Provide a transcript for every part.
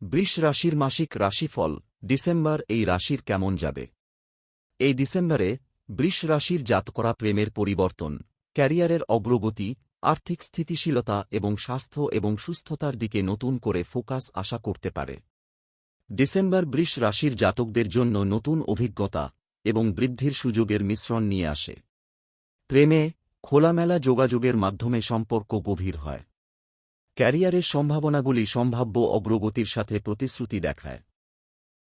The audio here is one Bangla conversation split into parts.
বৃষ রাশির মাসিক রাশিফল, ডিসেম্বর এই রাশির কেমন যাবে? এই ডিসেম্বরে বৃষ রাশির জাত করা প্রেমের পরিবর্তন, ক্যারিয়ারের অগ্রগতি, আর্থিক স্থিতিশীলতা এবং স্বাস্থ্য এবং সুস্থতার দিকে নতুন করে ফোকাস আশা করতে পারে। ডিসেম্বর বৃষ রাশির জাতকদের জন্য নতুন অভিজ্ঞতা এবং বৃদ্ধির সুযোগের মিশ্রণ নিয়ে আসে। প্রেমে খোলামেলা যোগাযোগের মাধ্যমে সম্পর্ক গভীর হয়। ক্যারিয়ারের সম্ভাবনাগুলি সম্ভাব্য অগ্রগতির সাথে প্রতিশ্রুতি দেখায়।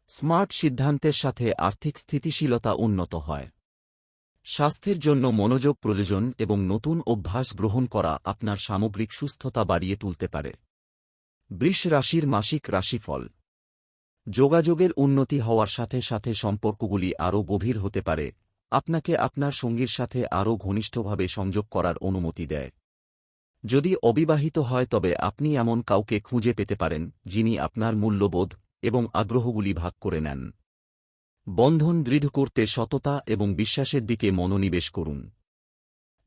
স্মার্ট সিদ্ধান্তের সাথে আর্থিক স্থিতিশীলতা উন্নত হয়। স্বাস্থ্যের জন্য মনোযোগ প্রয়োজন এবং নতুন অভ্যাস গ্রহণ করা আপনার সামগ্রিক সুস্থতা বাড়িয়ে তুলতে পারে। বৃষ রাশির মাসিক রাশিফল। যোগাযোগের উন্নতি হওয়ার সাথে সাথে সম্পর্কগুলি আরও গভীর হতে পারে। আপনাকে আপনার সঙ্গীর সাথে আরও ঘনিষ্ঠভাবে সংযোগ করার অনুমতি দেয়। যদি অবিবাহিত হয় তবে আপনি এমন কাউকে খুঁজে পেতে পারেন, যিনি আপনার মূল্যবোধ এবং আগ্রহগুলি ভাগ করে নেন। বন্ধন দৃঢ় করতে সততা এবং বিশ্বাসের দিকে মনোনিবেশ করুন।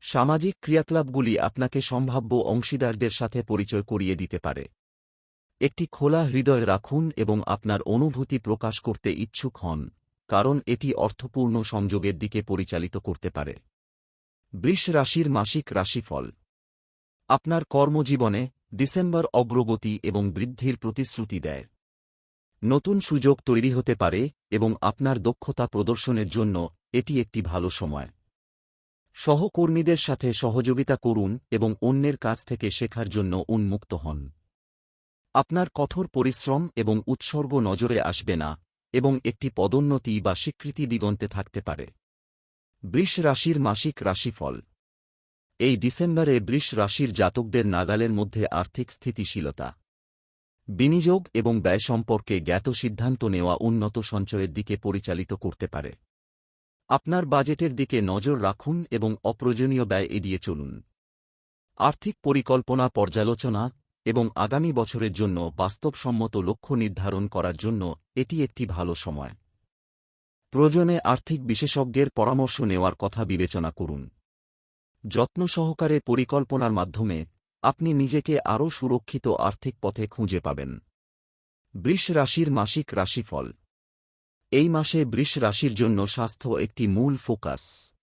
সামাজিক ক্রিয়াকলাপগুলি আপনাকে সম্ভাব্য অংশীদারদের সাথে পরিচয় করিয়ে দিতে পারে। একটি খোলা হৃদয় রাখুন এবং আপনার অনুভূতি প্রকাশ করতে ইচ্ছুক হন, কারণ এটি অর্থপূর্ণ সংযোগের দিকে পরিচালিত করতে পারে। বৃষ রাশির মাসিক রাশিফল আপনার কর্মজীবনে ডিসেম্বর অগ্রগতি এবং বৃদ্ধির প্রতিশ্রুতি দেয়। নতুন সুযোগ তৈরি হতে পারে এবং আপনার দক্ষতা প্রদর্শনের জন্য এটি একটি ভালো সময়। সহকর্মীদের সাথে সহযোগিতা করুন এবং অন্যের কাছ থেকে শেখার জন্য উন্মুক্ত হন। আপনার কঠোর পরিশ্রম এবং উৎসর্গ নজরে আসবে না এবং একটি পদোন্নতি বা স্বীকৃতি দিগন্তে থাকতে পারে। বৃষ রাশির মাসিক রাশিফল এই ডিসেম্বরে বৃষ রাশির জাতকদের নাগালের মধ্যে আর্থিক স্থিতিশীলতা, বিনিয়োগ এবং ব্যয় সম্পর্কে জ্ঞাত সিদ্ধান্ত নেওয়া উন্নত সঞ্চয়ের দিকে পরিচালিত করতে পারে। আপনার বাজেটের দিকে নজর রাখুন এবং অপ্রয়োজনীয় ব্যয় এড়িয়ে চলুন। আর্থিক পরিকল্পনা পর্যালোচনা এবং আগামী বছরের জন্য বাস্তবসম্মত লক্ষ্য নির্ধারণ করার জন্য এটি একটি ভালো সময়। প্রয়োজনে আর্থিক বিশেষজ্ঞের পরামর্শ নেওয়ার কথা বিবেচনা করুন। যত্ন সহকারে পরিকল্পনার মাধ্যমে আপনি নিজেকে আরও সুরক্ষিত আর্থিক পথে খুঁজে পাবেন। বৃষ রাশির মাসিক রাশিফল। এই মাসে বৃষ রাশির জন্য স্বাস্থ্য একটি মূল ফোকাস।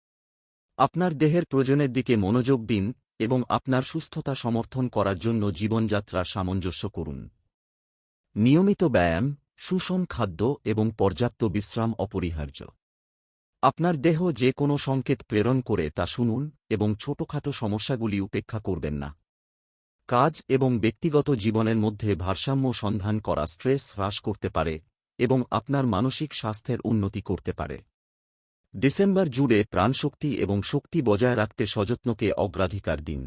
আপনার দেহের প্রয়োজনের দিকে মনোযোগ দিন এবং আপনার সুস্থতা সমর্থন করার জন্য জীবনযাত্রা সামঞ্জস্য করুন। নিয়মিত ব্যায়াম, সুষম খাদ্য এবং পর্যাপ্ত বিশ্রাম অপরিহার্য। আপনার দেহ যে কোনো সংকেত প্রেরণ করে তা শুনুন এবং ছোটখাটো সমস্যাগুলি উপেক্ষা করবেন না। কাজ এবং ব্যক্তিগত জীবনের মধ্যে ভারসাম্য সন্ধান করা স্ট্রেস হ্রাস করতে পারে এবং আপনার মানসিক স্বাস্থ্যের উন্নতি করতে পারে। ডিসেম্বর জুড়ে প্রাণশক্তি এবং শক্তি বজায় রাখতে সযত্নকে অগ্রাধিকার দিন।